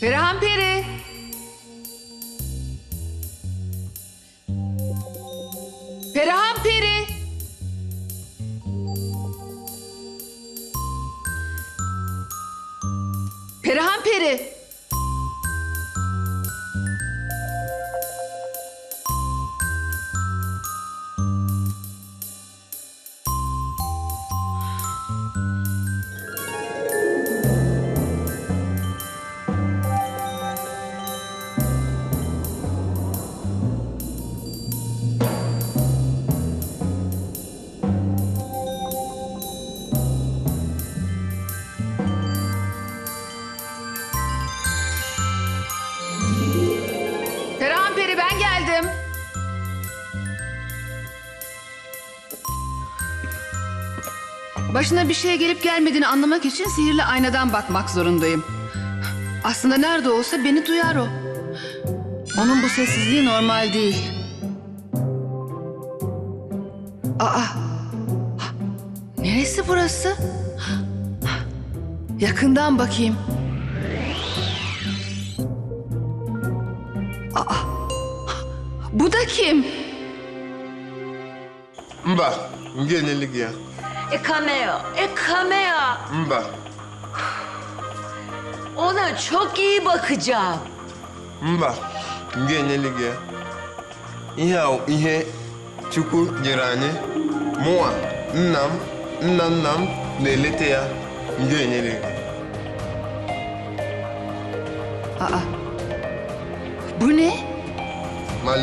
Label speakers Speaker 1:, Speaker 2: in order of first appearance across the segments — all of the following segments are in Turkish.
Speaker 1: Perihan Peri. Perihan Peri. Perihan Peri. Başına bir şey gelip gelmediğini anlamak için sihirli aynadan bakmak zorundayım. Aslında nerede olsa beni duyar o. Onun bu sessizliği normal değil. Aa, neresi burası? Yakından bakayım. Aa, bu da kim?
Speaker 2: Nyeli gị ya.
Speaker 3: E cameo, e cameo.
Speaker 2: Mba,
Speaker 3: Ona çok iyi bakacağım.
Speaker 2: mba, ya. Ihe wụ ihe Chukwu nyere anyị. Mụnwa, nna m, nna nna m na-eleta ya. Gị.
Speaker 1: Aa, bu ne?
Speaker 2: Ma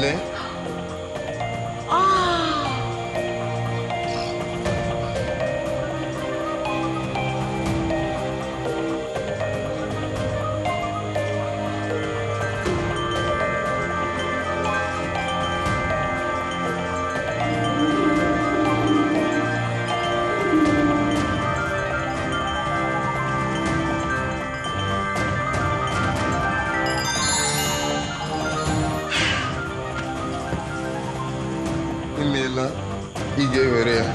Speaker 2: ị ga-ewere ya.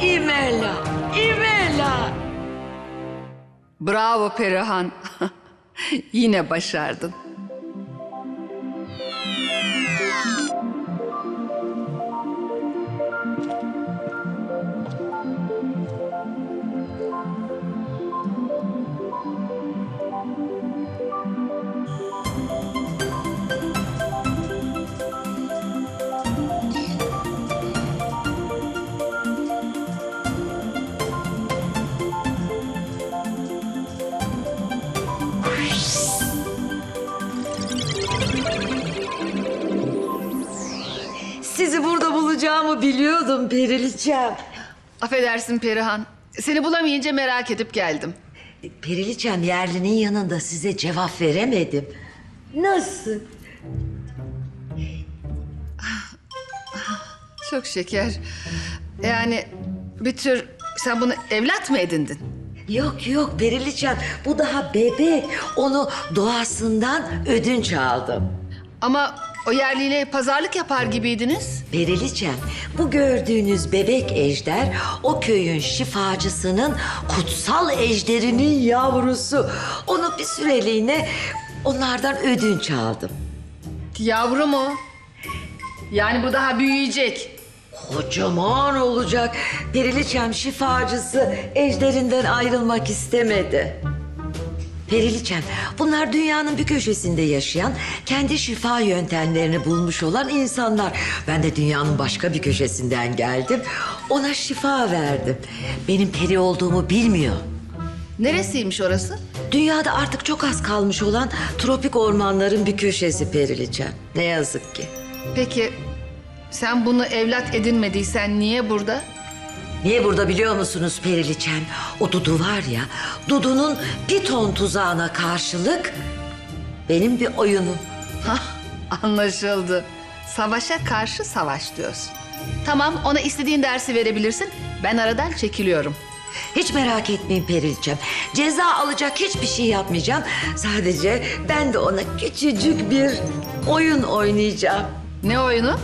Speaker 3: Imela, Imela.
Speaker 1: Bravo Perihan. Yine başardın.
Speaker 3: Biliyordum Periliçem.
Speaker 1: Affedersin Perihan. Seni bulamayınca merak edip geldim.
Speaker 3: Periliçem yerlinin yanında size cevap veremedim. Nasıl?
Speaker 1: Çok şeker. Yani bir tür sen bunu evlat mı edindin?
Speaker 3: Yok yok Periliçem bu daha bebek. Onu doğasından ödünç aldım.
Speaker 1: Ama o yerliyle pazarlık yapar gibiydiniz.
Speaker 3: Periliçem, bu gördüğünüz bebek ejder o köyün şifacısının kutsal ejderinin yavrusu. Onu bir süreliğine onlardan ödünç aldım.
Speaker 1: Yavru mu? Yani bu daha büyüyecek.
Speaker 3: Kocaman olacak. Periliçem şifacısı ejderinden ayrılmak istemedi. Periliçem, bunlar dünyanın bir köşesinde yaşayan, kendi şifa yöntemlerini bulmuş olan insanlar. Ben de dünyanın başka bir köşesinden geldim, ona şifa verdim. Benim peri olduğumu bilmiyor.
Speaker 1: Neresiymiş orası?
Speaker 3: Dünyada artık çok az kalmış olan tropik ormanların bir köşesi Periliçem. Ne yazık ki.
Speaker 1: Peki sen bunu evlat edinmediysen niye burada?
Speaker 3: Niye burada biliyor musunuz Periliçem? O Dudu var ya, Dudu'nun bir ton tuzağına karşılık benim bir oyunum.
Speaker 1: Hah, anlaşıldı. Savaşa karşı savaş diyorsun. Tamam, ona istediğin dersi verebilirsin. Ben aradan çekiliyorum.
Speaker 3: Hiç merak etmeyin Periliçem. Ceza alacak hiçbir şey yapmayacağım. Sadece ben de ona küçücük bir oyun oynayacağım.
Speaker 1: Ne oyunu?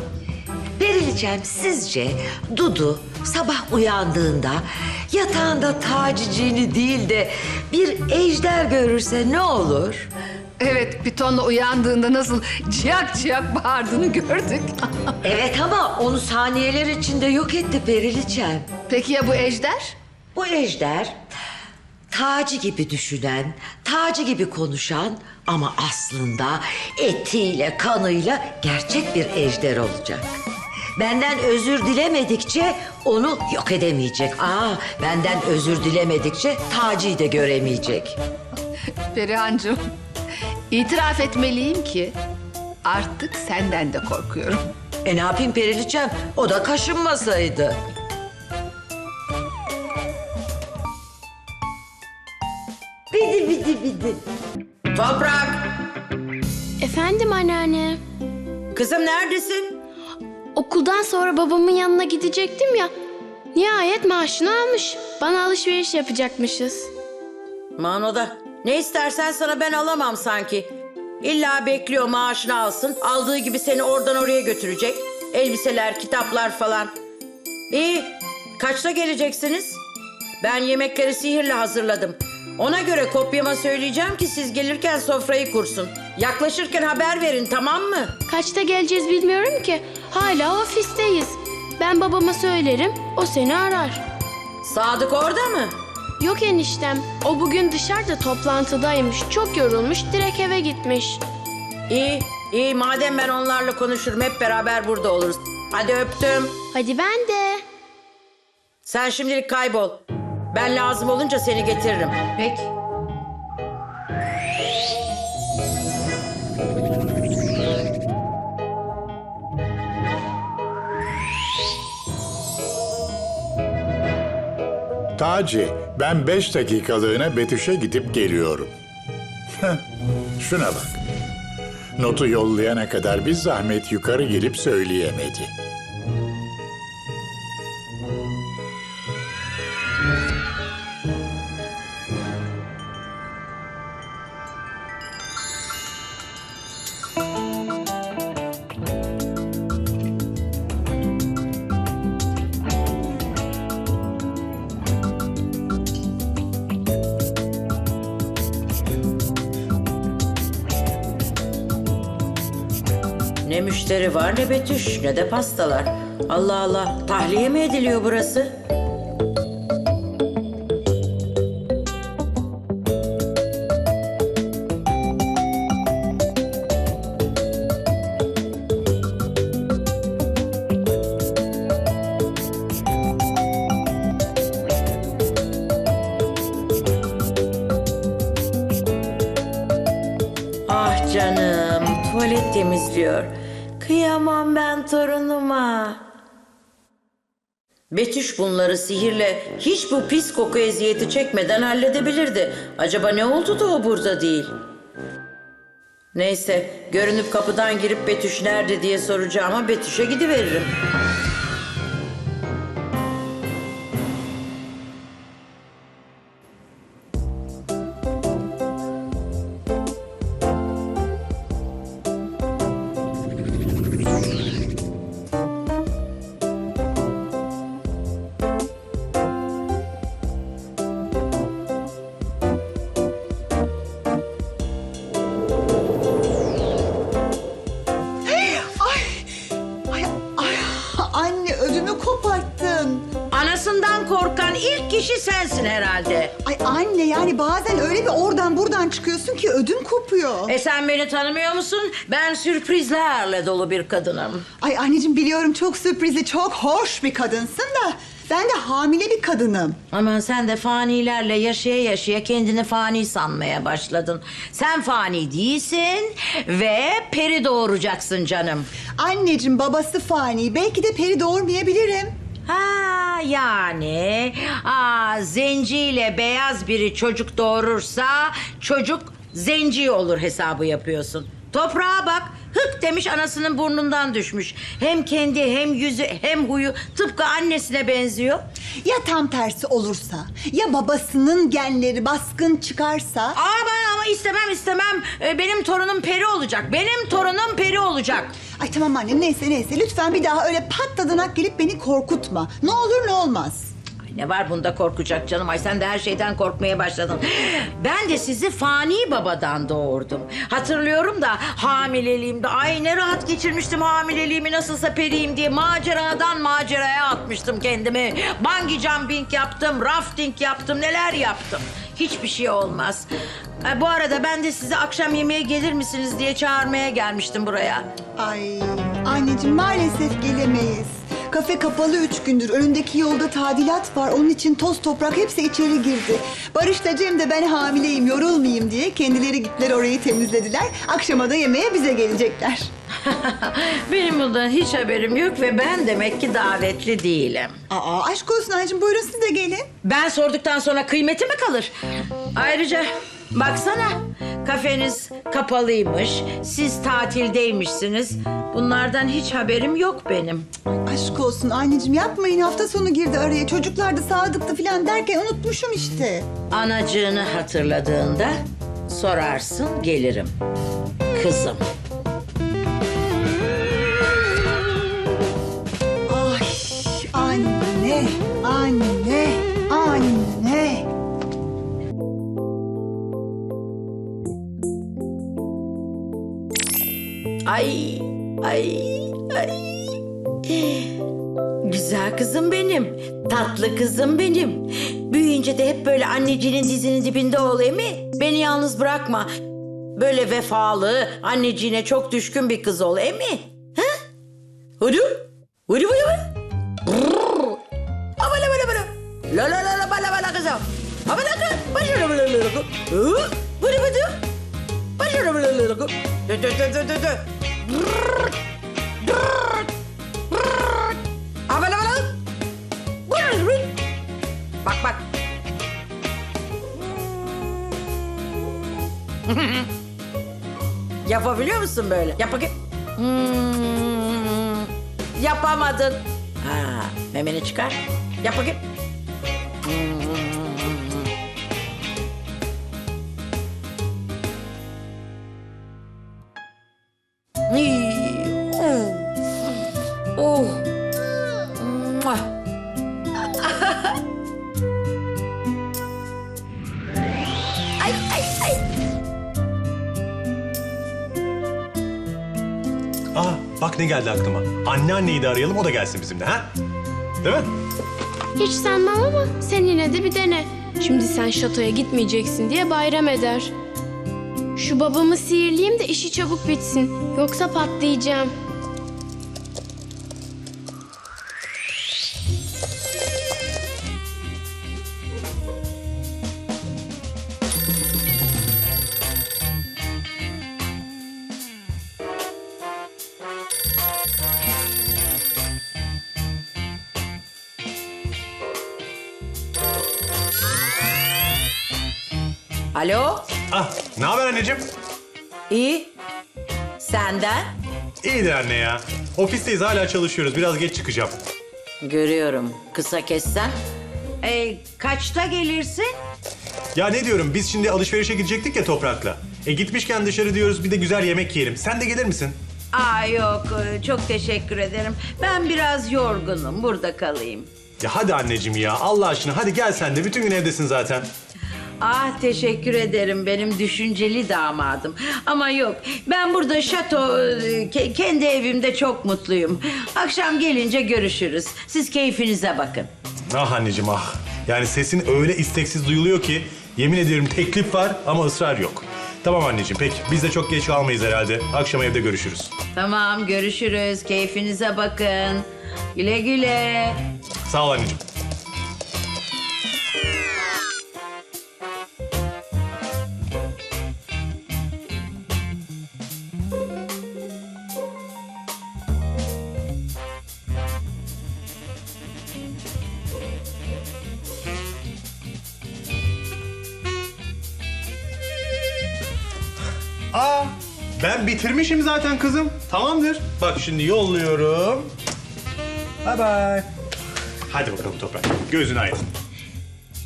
Speaker 3: Periliçem sizce Dudu sabah uyandığında yatağında taciciğini değil de bir ejder görürse ne olur?
Speaker 1: Evet pitonla uyandığında nasıl ciyak ciyak bağırdığını gördük.
Speaker 3: Evet ama onu saniyeler içinde yok etti Periliçem.
Speaker 1: Peki ya bu ejder?
Speaker 3: Bu ejder Taci gibi düşünen, Taci gibi konuşan ama aslında etiyle kanıyla gerçek bir ejder olacak. Benden özür dilemedikçe onu yok edemeyecek. Aa, benden özür dilemedikçe Taci'yi de göremeyecek.
Speaker 1: Perihancığım, itiraf etmeliyim ki artık senden de korkuyorum.
Speaker 3: E ne yapayım Periliçem? O da kaşınmasaydı. Bidi bidi bidi.
Speaker 4: Toprak,
Speaker 5: Efendim anneanne.
Speaker 4: kızım neredesin?
Speaker 5: Okuldan sonra babamın yanına gidecektim ya. Nihayet maaşını almış. Bana alışveriş yapacakmışız.
Speaker 4: Mano'da. Ne istersen sana ben alamam sanki. İlla bekliyor maaşını alsın. Aldığı gibi seni oradan oraya götürecek. Elbiseler, kitaplar falan. İyi. Kaçta geleceksiniz? Ben yemekleri sihirle hazırladım. Ona göre kopyama söyleyeceğim ki siz gelirken sofrayı kursun. Yaklaşırken haber verin tamam mı?
Speaker 5: Kaçta geleceğiz bilmiyorum ki. Hala ofisteyiz. Ben babama söylerim, o seni arar.
Speaker 4: Sadık orada mı?
Speaker 5: Yok eniştem, o bugün dışarıda toplantıdaymış. Çok yorulmuş, direkt eve gitmiş.
Speaker 4: İyi, iyi. Madem ben onlarla konuşurum hep beraber burada oluruz. Hadi öptüm.
Speaker 5: Hadi ben de.
Speaker 4: Sen şimdilik kaybol. Ben lazım olunca seni getiririm.
Speaker 3: Peki.
Speaker 6: Taci, ben beş dakikalığına Betüş'e gidip geliyorum. Şuna bak. Notu yollayana kadar bir zahmet yukarı gelip söyleyemedi.
Speaker 4: Müşteri var ne Betüş ne de pastalar. Allah Allah tahliye mi ediliyor burası? Ah canım tuvalet temizliyor. Kıyamam ben torunuma. Betüş bunları sihirle hiç bu pis koku eziyeti çekmeden halledebilirdi. Acaba ne oldu da o burada değil? Neyse görünüp kapıdan girip Betüş nerede diye soracağıma Betüş'e gidiveririm. Kişi sensin herhalde.
Speaker 7: Ay anne yani bazen öyle bir oradan buradan çıkıyorsun ki ödüm kopuyor.
Speaker 4: E sen beni tanımıyor musun? Ben sürprizlerle dolu bir kadınım.
Speaker 7: Ay anneciğim biliyorum çok sürprizli, çok hoş bir kadınsın da ben de hamile bir kadınım.
Speaker 4: Aman sen de fanilerle yaşaya yaşaya kendini fani sanmaya başladın. Sen fani değilsin ve peri doğuracaksın canım.
Speaker 7: Anneciğim babası fani, belki de peri doğurmayabilirim.
Speaker 4: Ha yani aa, zenciyle beyaz biri çocuk doğurursa çocuk zenci olur hesabı yapıyorsun. Toprağa bak hık demiş anasının burnundan düşmüş. Hem kendi hem yüzü hem huyu tıpkı annesine benziyor.
Speaker 7: Ya tam tersi olursa, ya babasının genleri baskın çıkarsa...
Speaker 4: Aman istemem istemem. Ee, benim torunum peri olacak. Benim torunum peri olacak.
Speaker 7: Ay tamam annem neyse neyse lütfen bir daha öyle patladanak gelip beni korkutma. Ne olur ne olmaz.
Speaker 4: Ne var bunda korkacak canım? Ay sen de her şeyden korkmaya başladın. Ben de sizi fani babadan doğurdum. Hatırlıyorum da hamileliğimde ay ne rahat geçirmiştim hamileliğimi nasılsa periyim diye maceradan maceraya atmıştım kendimi. Bungee jumping yaptım, rafting yaptım, neler yaptım. Hiçbir şey olmaz. E, bu arada ben de sizi akşam yemeğe gelir misiniz diye çağırmaya gelmiştim buraya.
Speaker 7: Ay anneciğim maalesef gelemeyiz. Kafe kapalı üç gündür. Önündeki yolda tadilat var. Onun için toz toprak hepsi içeri girdi. Barış'la Cem de ben hamileyim yorulmayayım diye kendileri gittiler orayı temizlediler. Akşama da yemeğe bize gelecekler.
Speaker 4: Benim bundan hiç haberim yok ve ben demek ki davetli değilim.
Speaker 7: Aa aşk olsun anneciğim buyurun siz de gelin.
Speaker 4: Ben sorduktan sonra kıymeti mi kalır? Ayrıca baksana kafeniz kapalıymış, siz tatildeymişsiniz. Bunlardan hiç haberim yok benim.
Speaker 7: Aşk olsun anneciğim yapmayın hafta sonu girdi araya. Çocuklar da sadıklı falan derken unutmuşum işte.
Speaker 4: Anacığını hatırladığında sorarsın gelirim. Kızım.
Speaker 7: Ay anne, anne, anne.
Speaker 4: Ay, ay, ay. Güzel kızım benim. Tatlı kızım benim. Büyüyünce de hep böyle anneciğinin dizinin dibinde ol mi? Beni yalnız bırakma. Böyle vefalı, anneciğine çok düşkün bir kız ol mi? Ha? Hadi hadi hadi. Brrr. Abala bala bala. La la la la bala bala kızım. Abala kız. Başına bala bala kız. Hadi hadi. Başına bala bala kız. Dö dö dö dö dö Abala bala. Bak bak. Yapabiliyor musun böyle? Yap bakayım. Hmm, yapamadın. Ha, memeni çıkar. Yap bakayım. Hmm.
Speaker 8: Geldi aklıma. Anneanneyi de arayalım o da gelsin bizimle ha? Değil mi?
Speaker 5: Hiç sanmam ama sen yine de bir dene. Şimdi sen şatoya gitmeyeceksin diye bayram eder. Şu babamı sihirleyeyim de işi çabuk bitsin. Yoksa patlayacağım.
Speaker 8: Ne haber anneciğim?
Speaker 4: İyi. Senden?
Speaker 8: İyidir anne ya. Ofisteyiz hala çalışıyoruz. Biraz geç çıkacağım.
Speaker 4: Görüyorum. Kısa kessen. E, kaçta gelirsin?
Speaker 8: Ya ne diyorum biz şimdi alışverişe gidecektik ya Toprak'la. E gitmişken dışarı diyoruz bir de güzel yemek yiyelim. Sen de gelir misin?
Speaker 4: Aa yok e, çok teşekkür ederim. Ben biraz yorgunum burada kalayım.
Speaker 8: Ya hadi anneciğim ya Allah aşkına hadi gel sen de bütün gün evdesin zaten.
Speaker 4: Ah teşekkür ederim benim düşünceli damadım. Ama yok ben burada şato e, ke- kendi evimde çok mutluyum. Akşam gelince görüşürüz. Siz keyfinize bakın.
Speaker 8: Ah anneciğim ah. Yani sesin öyle isteksiz duyuluyor ki yemin ederim teklif var ama ısrar yok. Tamam anneciğim peki biz de çok geç kalmayız herhalde. Akşam evde görüşürüz.
Speaker 4: Tamam görüşürüz. Keyfinize bakın. Güle güle.
Speaker 8: Sağ ol anneciğim. Ben bitirmişim zaten kızım. Tamamdır. Bak şimdi yolluyorum. Bye bye. Hadi bakalım Toprak. Gözün aydın.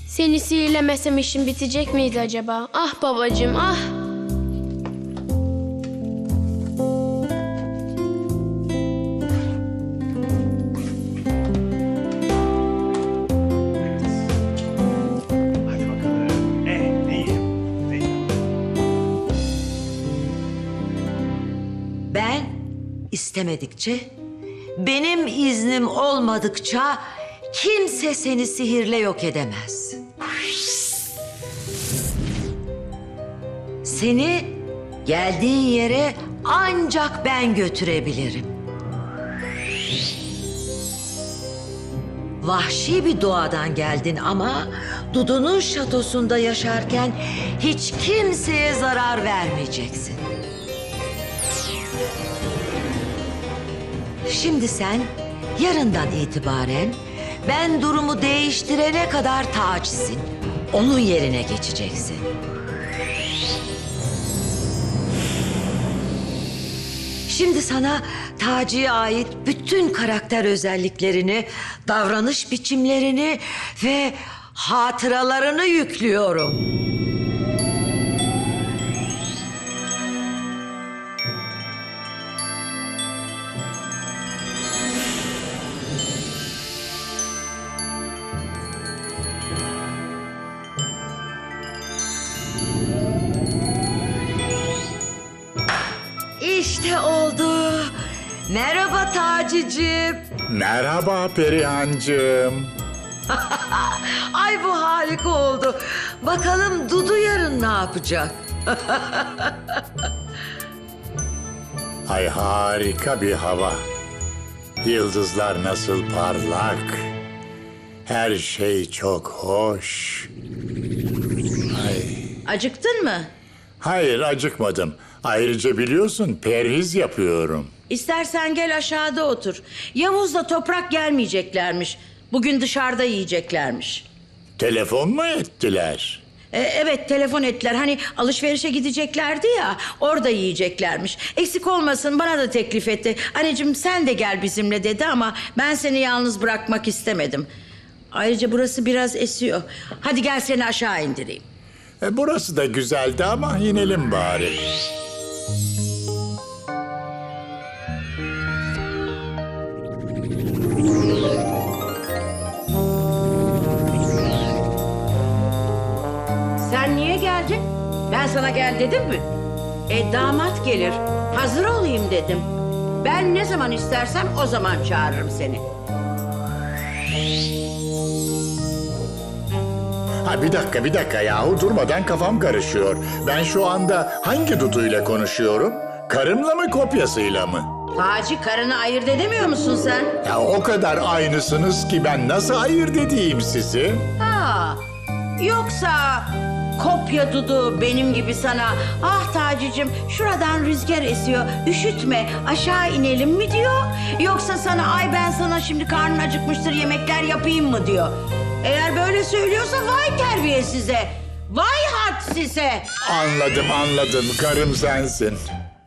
Speaker 5: Seni sihirlemesem işim bitecek miydi acaba? Ah babacığım ah.
Speaker 3: İstemedikçe, benim iznim olmadıkça kimse seni sihirle yok edemez. Seni geldiğin yere ancak ben götürebilirim. Vahşi bir doğadan geldin ama Dudu'nun şatosunda yaşarken hiç kimseye zarar vermeyeceksin. Şimdi sen yarından itibaren ben durumu değiştirene kadar tacisin. Onun yerine geçeceksin. Şimdi sana Taci'ye ait bütün karakter özelliklerini, davranış biçimlerini ve hatıralarını yüklüyorum. Taci'cim.
Speaker 6: Merhaba Perihancığım.
Speaker 3: Ay bu harika oldu. Bakalım Dudu yarın ne yapacak?
Speaker 6: Ay harika bir hava. Yıldızlar nasıl parlak. Her şey çok hoş. Ay.
Speaker 4: Acıktın mı?
Speaker 6: Hayır acıkmadım. Ayrıca biliyorsun perhiz yapıyorum.
Speaker 4: İstersen gel aşağıda otur. Yavuz'la toprak gelmeyeceklermiş. Bugün dışarıda yiyeceklermiş.
Speaker 6: Telefon mu ettiler?
Speaker 4: E, evet telefon ettiler. Hani alışverişe gideceklerdi ya orada yiyeceklermiş. Eksik olmasın bana da teklif etti. Anneciğim sen de gel bizimle dedi ama ben seni yalnız bırakmak istemedim. Ayrıca burası biraz esiyor. Hadi gel seni aşağı indireyim.
Speaker 6: E, burası da güzeldi ama inelim bari.
Speaker 4: Sen niye geldin? Ben sana gel dedim mi? E damat gelir. Hazır olayım dedim. Ben ne zaman istersem o zaman çağırırım seni.
Speaker 6: Ha bir dakika bir dakika yahu durmadan kafam karışıyor. Ben şu anda hangi Dudu'yla konuşuyorum? Karımla mı kopyasıyla mı?
Speaker 4: Taci karını ayırt edemiyor musun sen?
Speaker 6: Ya o kadar aynısınız ki ben nasıl ayırt edeyim sizi?
Speaker 4: Ha, yoksa kopya Dudu benim gibi sana ah Taci'cim şuradan rüzgar esiyor üşütme aşağı inelim mi diyor. Yoksa sana ay ben sana şimdi karnın acıkmıştır yemekler yapayım mı diyor. Eğer böyle söylüyorsa vay terbiye size. Vay had size.
Speaker 6: Anladım anladım karım sensin.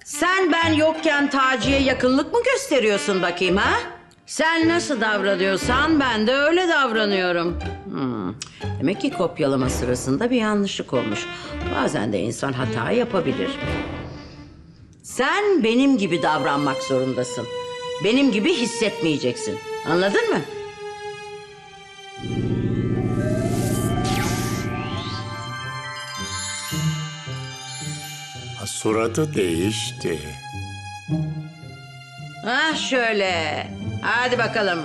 Speaker 4: Sen ben yokken Taci'ye yakınlık mı gösteriyorsun bakayım ha? Sen nasıl davranıyorsan ben de öyle davranıyorum. Hmm. Demek ki kopyalama sırasında bir yanlışlık olmuş. Bazen de insan hata yapabilir. Sen benim gibi davranmak zorundasın. Benim gibi hissetmeyeceksin. Anladın mı?
Speaker 6: Suratı değişti.
Speaker 4: Ah şöyle. Hadi bakalım.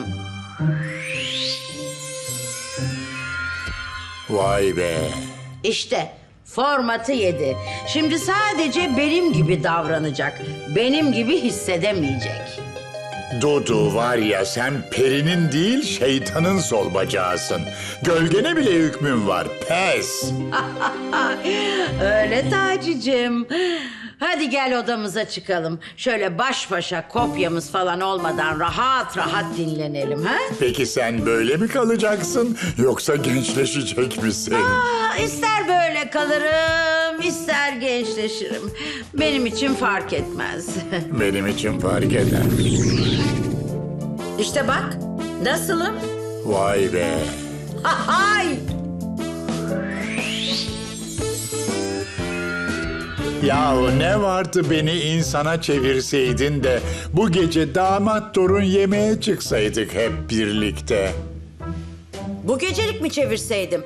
Speaker 6: Vay be.
Speaker 4: İşte formatı yedi. Şimdi sadece benim gibi davranacak. Benim gibi hissedemeyecek.
Speaker 6: Dudu var ya sen perinin değil şeytanın sol bacağısın. Gölgene bile hükmün var. Pes.
Speaker 4: Öyle Taci'cim. Hadi gel odamıza çıkalım. Şöyle baş başa kopyamız falan olmadan rahat rahat dinlenelim ha?
Speaker 6: Peki sen böyle mi kalacaksın yoksa gençleşecek misin?
Speaker 4: Aa, ister böyle kalırım, ister gençleşirim. Benim için fark etmez.
Speaker 6: Benim için fark eder.
Speaker 4: işte bak, nasılım?
Speaker 6: Vay be.
Speaker 4: Hay!
Speaker 6: Yahu ne vardı beni insana çevirseydin de bu gece damat torun yemeğe çıksaydık hep birlikte.
Speaker 4: Bu gecelik mi çevirseydim?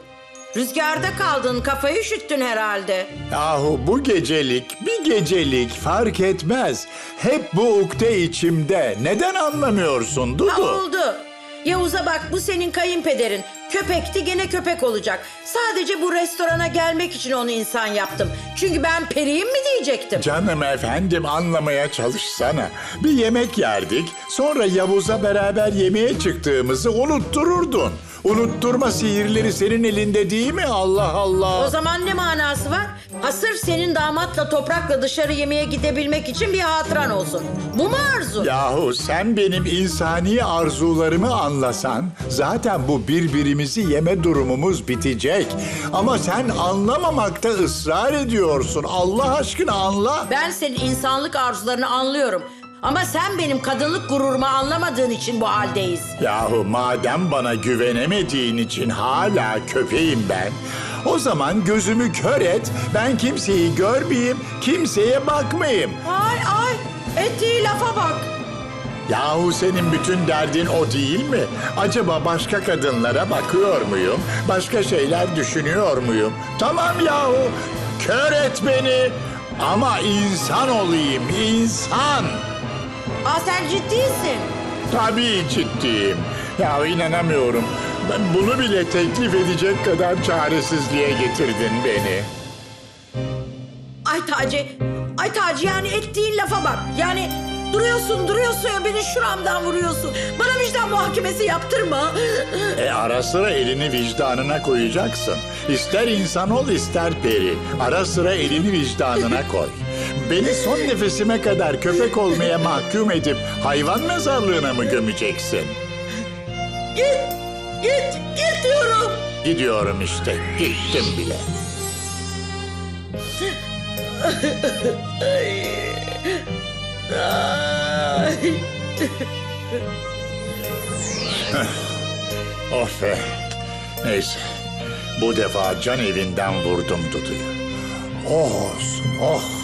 Speaker 4: Rüzgarda kaldın, kafayı üşüttün herhalde.
Speaker 6: Yahu bu gecelik bir gecelik fark etmez. Hep bu ukde içimde. Neden anlamıyorsun
Speaker 4: Ha
Speaker 6: Dudu?
Speaker 4: oldu. Yavuz'a bak bu senin kayınpederin. Köpekti gene köpek olacak. Sadece bu restorana gelmek için onu insan yaptım. Çünkü ben periyim mi diyecektim.
Speaker 6: Canım efendim anlamaya çalışsana. Bir yemek yerdik, sonra Yavuz'a beraber yemeğe çıktığımızı unuttururdun. Unutturma sihirleri senin elinde değil mi? Allah Allah.
Speaker 4: O zaman ne manası var? Ha sırf senin damatla toprakla dışarı yemeğe gidebilmek için bir hatıran olsun. Bu mu arzu?
Speaker 6: Yahu sen benim insani arzularımı anlasan zaten bu birbirimizi yeme durumumuz bitecek. Ama sen anlamamakta ısrar ediyorsun. Allah aşkına anla.
Speaker 4: Ben senin insanlık arzularını anlıyorum. Ama sen benim kadınlık gururumu anlamadığın için bu haldeyiz.
Speaker 6: Yahu madem bana güvenemediğin için hala köpeğim ben. O zaman gözümü kör et, ben kimseyi görmeyeyim, kimseye bakmayayım.
Speaker 4: Ay ay ettiği lafa bak.
Speaker 6: Yahu senin bütün derdin o değil mi? Acaba başka kadınlara bakıyor muyum? Başka şeyler düşünüyor muyum? Tamam yahu, kör et beni. Ama insan olayım, insan.
Speaker 4: Aa sen ciddisin.
Speaker 6: Tabii ciddiyim. Ya inanamıyorum. Ben bunu bile teklif edecek kadar çaresizliğe getirdin beni.
Speaker 4: Ay Taci, ay Taci yani ettiğin lafa bak. Yani duruyorsun duruyorsun ya beni şuramdan vuruyorsun. Bana vicdan muhakemesi yaptırma.
Speaker 6: E ara sıra elini vicdanına koyacaksın. İster insan ol ister peri. Ara sıra elini vicdanına koy. Beni son nefesime kadar köpek olmaya mahkum edip hayvan mezarlığına mı gömeceksin?
Speaker 4: Git, git, git diyorum.
Speaker 6: Gidiyorum işte. Gittim bile. Of be. Neyse. Bu defa can evinden vurdum Dudu'yu. Oh olsun, oh.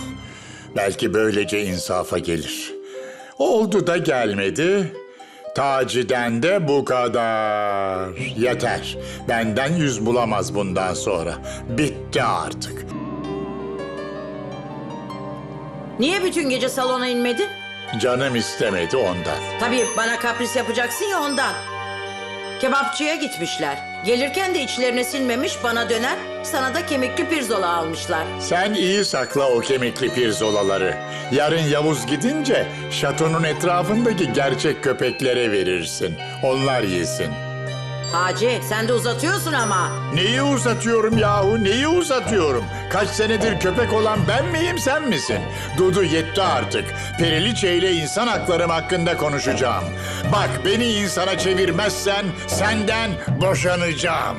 Speaker 6: Belki böylece insafa gelir. Oldu da gelmedi. Taci'den de bu kadar. Yeter. Benden yüz bulamaz bundan sonra. Bitti artık.
Speaker 4: Niye bütün gece salona inmedin?
Speaker 6: Canım istemedi ondan.
Speaker 4: Tabii bana kapris yapacaksın ya ondan. Kebapçıya gitmişler. Gelirken de içlerine sinmemiş bana döner, sana da kemikli pirzola almışlar.
Speaker 6: Sen iyi sakla o kemikli pirzolaları. Yarın Yavuz gidince şatonun etrafındaki gerçek köpeklere verirsin. Onlar yesin.
Speaker 4: Taci sen de uzatıyorsun ama.
Speaker 6: Neyi uzatıyorum yahu, neyi uzatıyorum? Kaç senedir köpek olan ben miyim, sen misin? Dudu yetti artık. Periliçe ile insan haklarım hakkında konuşacağım. Bak beni insana çevirmezsen senden boşanacağım.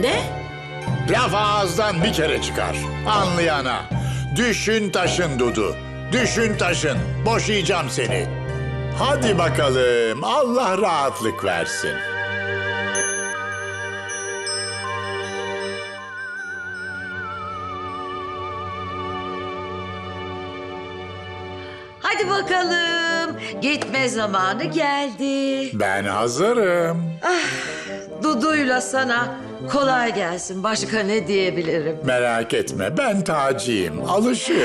Speaker 4: Ne?
Speaker 6: Laf ağızdan bir kere çıkar. Anlayana. Düşün taşın Dudu. Düşün taşın. Boşayacağım seni. Hadi bakalım. Allah rahatlık versin.
Speaker 3: Hadi bakalım. Gitme zamanı geldi.
Speaker 6: Ben hazırım.
Speaker 3: Dudu'yla sana kolay gelsin. Başka ne diyebilirim?
Speaker 6: Merak etme ben Taci'yim. Alışığım.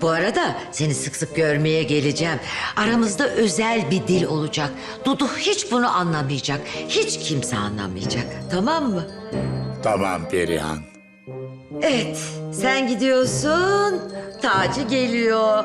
Speaker 3: Bu arada seni sık sık görmeye geleceğim. Aramızda özel bir dil olacak. Dudu hiç bunu anlamayacak. Hiç kimse anlamayacak. Tamam mı?
Speaker 6: Tamam Perihan.
Speaker 3: Evet, sen gidiyorsun. Taci geliyor.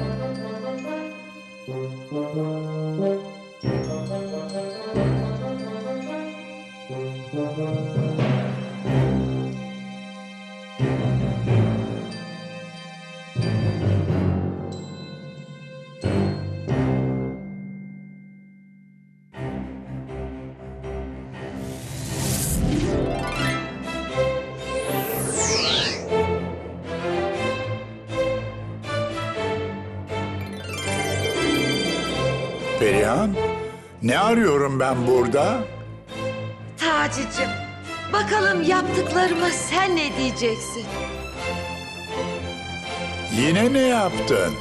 Speaker 6: Ne arıyorum ben burada?
Speaker 3: Taci'cim, Bakalım yaptıklarıma sen ne diyeceksin?
Speaker 6: Yine ne yaptın?